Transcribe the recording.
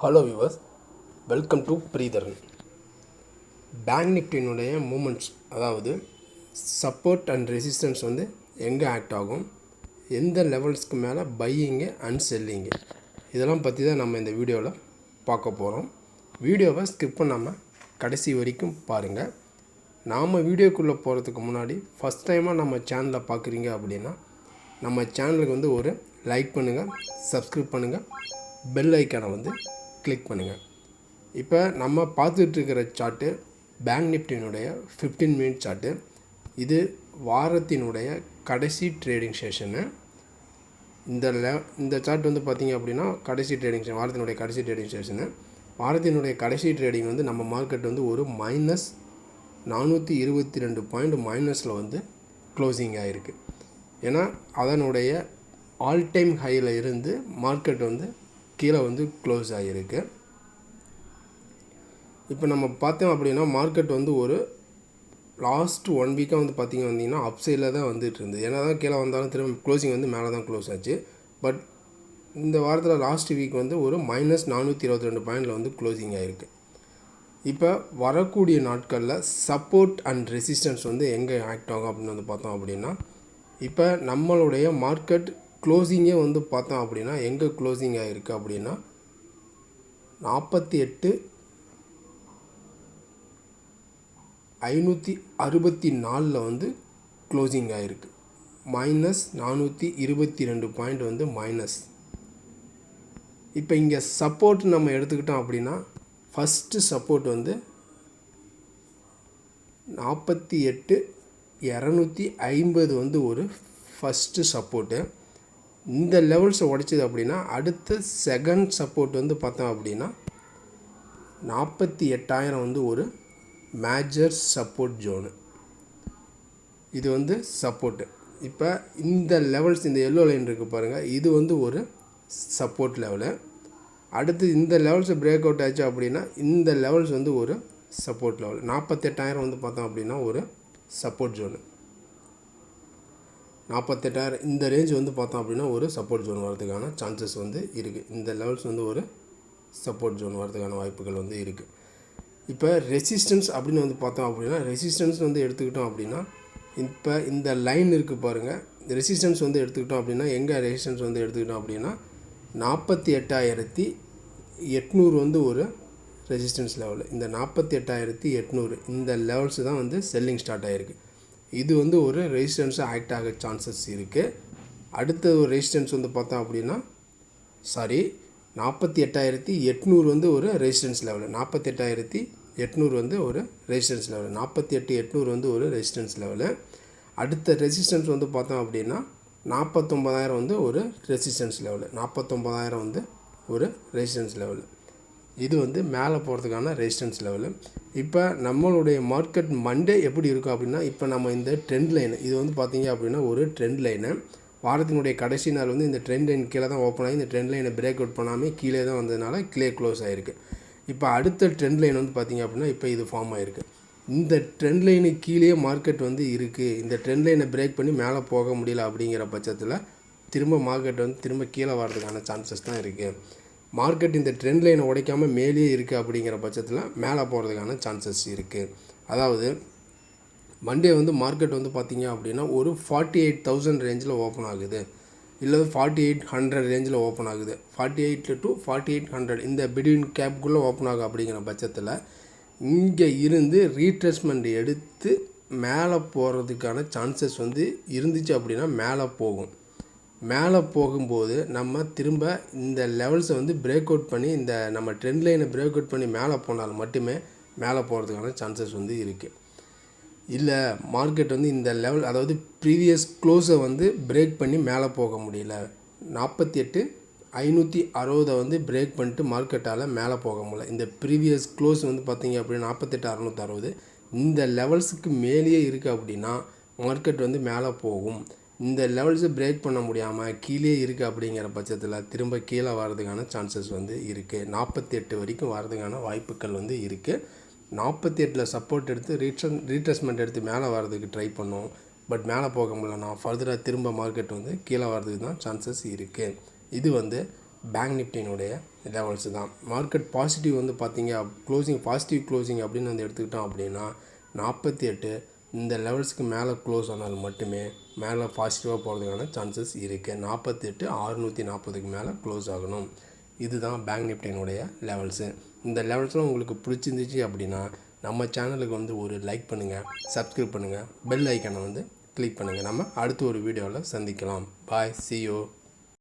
Hello viewers welcome to Preetharan bank நிஃப்டினுடைய moments அதாவது support and resistance வந்து எங்கே act ஆகும்? எந்த லெவல்ஸ்க்கு மேலே பையிங்கு அண்ட் செல்லிங்கு இதெல்லாம் பற்றி தான் நம்ம இந்த வீடியோவில் பார்க்க போகிறோம் வீடியோவை ஸ்கிப் பண்ணாமல் கடைசி வரைக்கும் பாருங்கள் நாம் வீடியோக்குள்ளே போகிறதுக்கு முன்னாடி ஃபஸ்ட் டைமாக நம்ம சேனலை பார்க்குறீங்க அப்படின்னா நம்ம சேனலுக்கு வந்து ஒரு லைக் பண்ணுங்கள் சப்ஸ்கிரைப் பண்ணுங்கள் பெல் ஐக்கானை வந்து கிளிக் பண்ணுங்கள் இப்போ நம்ம பார்த்துட்ருக்கிற சார்ட்டு பேங்க் நிஃப்டினுடைய ஃபிஃப்டீன் மினிட் சார்ட்டு இது வாரத்தினுடைய கடைசி ட்ரேடிங் செஷனு இந்த லெ இந்த சார்ட் வந்து பார்த்திங்க அப்படின்னா கடைசி ட்ரேடிங் செஷன் வாரத்தினுடைய கடைசி ட்ரேடிங் செஷனு வாரத்தினுடைய கடைசி ட்ரேடிங் வந்து நம்ம மார்க்கெட் வந்து ஒரு மைனஸ் நானூற்றி இருபத்தி ரெண்டு பாயிண்ட் மைனஸில் வந்து க்ளோசிங் ஆகிருக்கு ஏன்னா அதனுடைய ஆல் டைம் ஹையில் இருந்து மார்க்கெட் வந்து கீழே வந்து க்ளோஸ் ஆகிருக்கு இப்போ நம்ம பார்த்தோம் அப்படின்னா மார்க்கெட் வந்து ஒரு லாஸ்ட் ஒன் வீக்காக வந்து பார்த்திங்க வந்தீங்கன்னா அப் சைடில் தான் வந்துட்டு இருந்தது. ஏன்னா தான் கீழே வந்தாலும் திரும்ப க்ளோசிங் வந்து மேலே தான் க்ளோஸ் ஆச்சு. பட் இந்த வாரத்தில் லாஸ்ட் வீக் வந்து ஒரு மைனஸ் நானூற்றி இருபத்தி ரெண்டு பாயிண்டில் வந்து க்ளோசிங் ஆகிருக்கு இப்போ வரக்கூடிய நாட்களில் சப்போர்ட் அண்ட் ரெசிஸ்டன்ஸ் வந்து எங்கே ஆக்ட் ஆகும் அப்படின்னு வந்து பார்த்தோம் அப்படின்னா இப்போ நம்மளுடைய மார்க்கெட் க்ளோசிங்கே வந்து பார்த்தோம் அப்படின்னா எங்கே க்ளோசிங் ஆகிருக்கு அப்படின்னா நாற்பத்தி எட்டு ஐநூற்றி அறுபத்தி நாலில் வந்து க்ளோசிங் ஆகிருக்கு மைனஸ் நானூற்றி இருபத்தி ரெண்டு பாயிண்ட் வந்து மைனஸ் இப்போ இங்கே சப்போர்ட் நம்ம எடுத்துக்கிட்டோம் அப்படின்னா ஃபஸ்ட்டு சப்போர்ட் வந்து நாற்பத்தி எட்டு இரநூத்தி ஐம்பது வந்து ஒரு ஃபஸ்ட்டு சப்போர்ட்டு இந்த லெவல்ஸை உடைச்சது அப்படின்னா அடுத்த செகண்ட் சப்போர்ட் வந்து பார்த்தோம் அப்படின்னா நாற்பத்தி எட்டாயிரம் வந்து ஒரு மேஜர் சப்போர்ட் ஜோனு இது வந்து சப்போர்ட்டு இப்போ இந்த லெவல்ஸ் இந்த எல்லோ லைன் இருக்குது பாருங்கள் இது வந்து ஒரு சப்போர்ட் லெவலு அடுத்து இந்த லெவல்ஸை பிரேக் அவுட் ஆச்சு அப்படின்னா இந்த லெவல்ஸ் வந்து ஒரு சப்போர்ட் லெவல் நாற்பத்தெட்டாயிரம் வந்து பார்த்தோம் அப்படின்னா ஒரு சப்போர்ட் ஜோனு நாற்பத்தெட்டாயிரம் இந்த ரேஞ்ச் வந்து பார்த்தோம் அப்படின்னா ஒரு சப்போர்ட் ஜோன் வரதுக்கான சான்சஸ் வந்து இருக்குது இந்த லெவல்ஸ் வந்து ஒரு சப்போர்ட் ஜோன் வரதுக்கான வாய்ப்புகள் வந்து இருக்குது இப்போ ரெசிஸ்டன்ஸ் அப்படின்னு வந்து பார்த்தோம் அப்படின்னா ரெசிஸ்டன்ஸ் வந்து எடுத்துக்கிட்டோம் அப்படின்னா இப்போ இந்த லைன் இருக்குது பாருங்கள் ரெசிஸ்டன்ஸ் வந்து எடுத்துக்கிட்டோம் அப்படின்னா எங்கே ரெசிஸ்டன்ஸ் வந்து எடுத்துக்கிட்டோம் அப்படின்னா நாற்பத்தி எட்டாயிரத்தி எட்நூறு வந்து ஒரு ரெசிஸ்டன்ஸ் லெவல் இந்த நாற்பத்தி எட்டாயிரத்தி எட்நூறு இந்த லெவல்ஸ் தான் வந்து செல்லிங் ஸ்டார்ட் ஆகிருக்கு இது வந்து ஒரு ரெசிஸ்டன்ஸாக ஆக்ட் ஆக சான்சஸ் இருக்குது அடுத்த ஒரு ரெசிஸ்டன்ஸ் வந்து பார்த்தோம் அப்படின்னா சாரி நாற்பத்தி எட்டாயிரத்தி எட்நூறு வந்து ஒரு ரெசிஸ்டன்ஸ் லெவல் நாற்பத்தெட்டாயிரத்தி எட்நூறு வந்து ஒரு ரெசிஸ்டன்ஸ் லெவல் நாற்பத்தி எட்டு எட்நூறு வந்து ஒரு ரெசிஸ்டன்ஸ் லெவலு அடுத்த ரெசிஸ்டன்ஸ் வந்து பார்த்தோம் அப்படின்னா நாற்பத்தொம்பதாயிரம் வந்து ஒரு ரெசிஸ்டன்ஸ் லெவலு நாற்பத்தொம்பதாயிரம் வந்து ஒரு ரெசிஸ்டன்ஸ் லெவலு இது வந்து மேலே போகிறதுக்கான ரெசிஸ்டன்ஸ் லெவலு இப்போ நம்மளுடைய மார்க்கெட் மண்டே எப்படி இருக்கும் அப்படின்னா இப்போ நம்ம இந்த ட்ரெண்ட் லைனு இது வந்து பார்த்திங்க அப்படின்னா ஒரு ட்ரெண்ட் லைனு வாரத்தினுடைய கடைசி நாள் வந்து இந்த ட்ரெண்ட் லைன் கீழே தான் ஓப்பன் ஆகி இந்த ட்ரெண்ட் லைனை பிரேக் அவுட் பண்ணாமல் கீழே தான் வந்ததுனால கீழே க்ளோஸ் ஆகிருக்கு இப்போ அடுத்த ட்ரெண்ட் லைன் வந்து பார்த்திங்க அப்படின்னா இப்போ இது ஃபார்ம் ஆகிருக்கு இந்த ட்ரெண்ட் லைனு கீழே மார்க்கெட் வந்து இருக்குது இந்த ட்ரெண்ட் லைனை பிரேக் பண்ணி மேலே போக முடியல அப்படிங்கிற பட்சத்தில் திரும்ப மார்க்கெட் வந்து திரும்ப கீழே வர்றதுக்கான சான்சஸ் தான் இருக்குது மார்க்கெட் இந்த ட்ரெண்ட் லைனை உடைக்காமல் மேலேயே இருக்குது அப்படிங்கிற பட்சத்தில் மேலே போகிறதுக்கான சான்சஸ் இருக்குது அதாவது மண்டே வந்து மார்க்கெட் வந்து பார்த்திங்க அப்படின்னா ஒரு ஃபார்ட்டி எயிட் தௌசண்ட் ரேஞ்சில் ஓப்பன் ஆகுது. இல்லை ஃபார்ட்டி எயிட் ஹண்ட்ரட் ரேஞ்சில் ஓப்பன் ஆகுது. ஃபார்ட்டி எயிட்டில் டு ஃபார்ட்டி எயிட் ஹண்ட்ரட் இந்த பிட்வீன் கேப்புக்குள்ளே ஓப்பன் ஆகும் அப்படிங்கிற பட்சத்தில் இங்கே இருந்து ரீட்ரெஸ்மெண்ட் எடுத்து மேலே போகிறதுக்கான சான்சஸ் வந்து இருந்துச்சு அப்படின்னா மேலே போகும். மேலே போகும்போது நம்ம திரும்ப இந்த லெவல்ஸை வந்து பிரேக் அவுட் பண்ணி இந்த நம்ம ட்ரெண்ட் லைனை பிரேக் அவுட் பண்ணி மேலே போனால் மட்டுமே மேலே போகிறதுக்கான சான்சஸ் வந்து இருக்குது இல்லை மார்க்கெட் வந்து இந்த லெவல் அதாவது ப்ரீவியஸ் க்ளோஸை வந்து பிரேக் பண்ணி மேலே போக முடியல. நாற்பத்தி எட்டு ஐநூற்றி அறுபதை வந்து பிரேக் பண்ணிட்டு மார்க்கெட்டால் மேலே போக முடியல. இந்த ப்ரீவியஸ் க்ளோஸ் வந்து பார்த்திங்க அப்படின்னா நாற்பத்தெட்டு அறநூற்றி அறுபது. இந்த லெவல்ஸுக்கு மேலேயே இருக்குது அப்படின்னா மார்க்கெட் வந்து மேலே போகும். இந்த லெவல்ஸை பிரேக் பண்ண முடியாமல் கீழே இருக்குது அப்படிங்கிற பட்சத்தில் திரும்ப கீழே வர்றதுக்கான சான்சஸ் வந்து இருக்குது நாற்பத்தி எட்டு வரைக்கும் வர்றதுக்கான வாய்ப்புகள் வந்து இருக்குது நாற்பத்தி எட்டில் சப்போர்ட் எடுத்து ரீட்ரன் ரீட்ரெஸ்மெண்ட் எடுத்து மேலே வர்றதுக்கு ட்ரை பண்ணோம். பட் மேலே போக முடியலனா ஃபர்தராக திரும்ப மார்க்கெட் வந்து கீழே வர்றதுக்கு தான் சான்சஸ் இருக்குது இது வந்து பேங்க் நிஃப்டினுடைய லெவல்ஸ் தான். மார்க்கெட் பாசிட்டிவ் வந்து பார்த்தீங்க க்ளோசிங் பாசிட்டிவ் க்ளோசிங் அப்படின்னு வந்து எடுத்துக்கிட்டோம் அப்படின்னா நாற்பத்தி எட்டு இந்த லெவல்ஸ்க்கு மேலே க்ளோஸ் ஆனால் மட்டுமே மேலே பாசிட்டிவாக போகிறதுக்கான சான்சஸ் இருக்குது நாற்பத்தெட்டு அறுநூற்றி நாற்பதுக்கு மேலே க்ளோஸ் ஆகணும். இதுதான் பேங்க் நிஃப்டினுடைய லெவல்ஸு. இந்த லெவல்ஸ்லாம் உங்களுக்கு பிடிச்சிருந்துச்சு அப்படின்னா நம்ம சேனலுக்கு வந்து ஒரு லைக் பண்ணுங்கள் சப்ஸ்கிரைப் பண்ணுங்கள் பெல் ஐக்கனை வந்து கிளிக் பண்ணுங்கள் நம்ம அடுத்த ஒரு வீடியோவில் சந்திக்கலாம். பாய் சியோ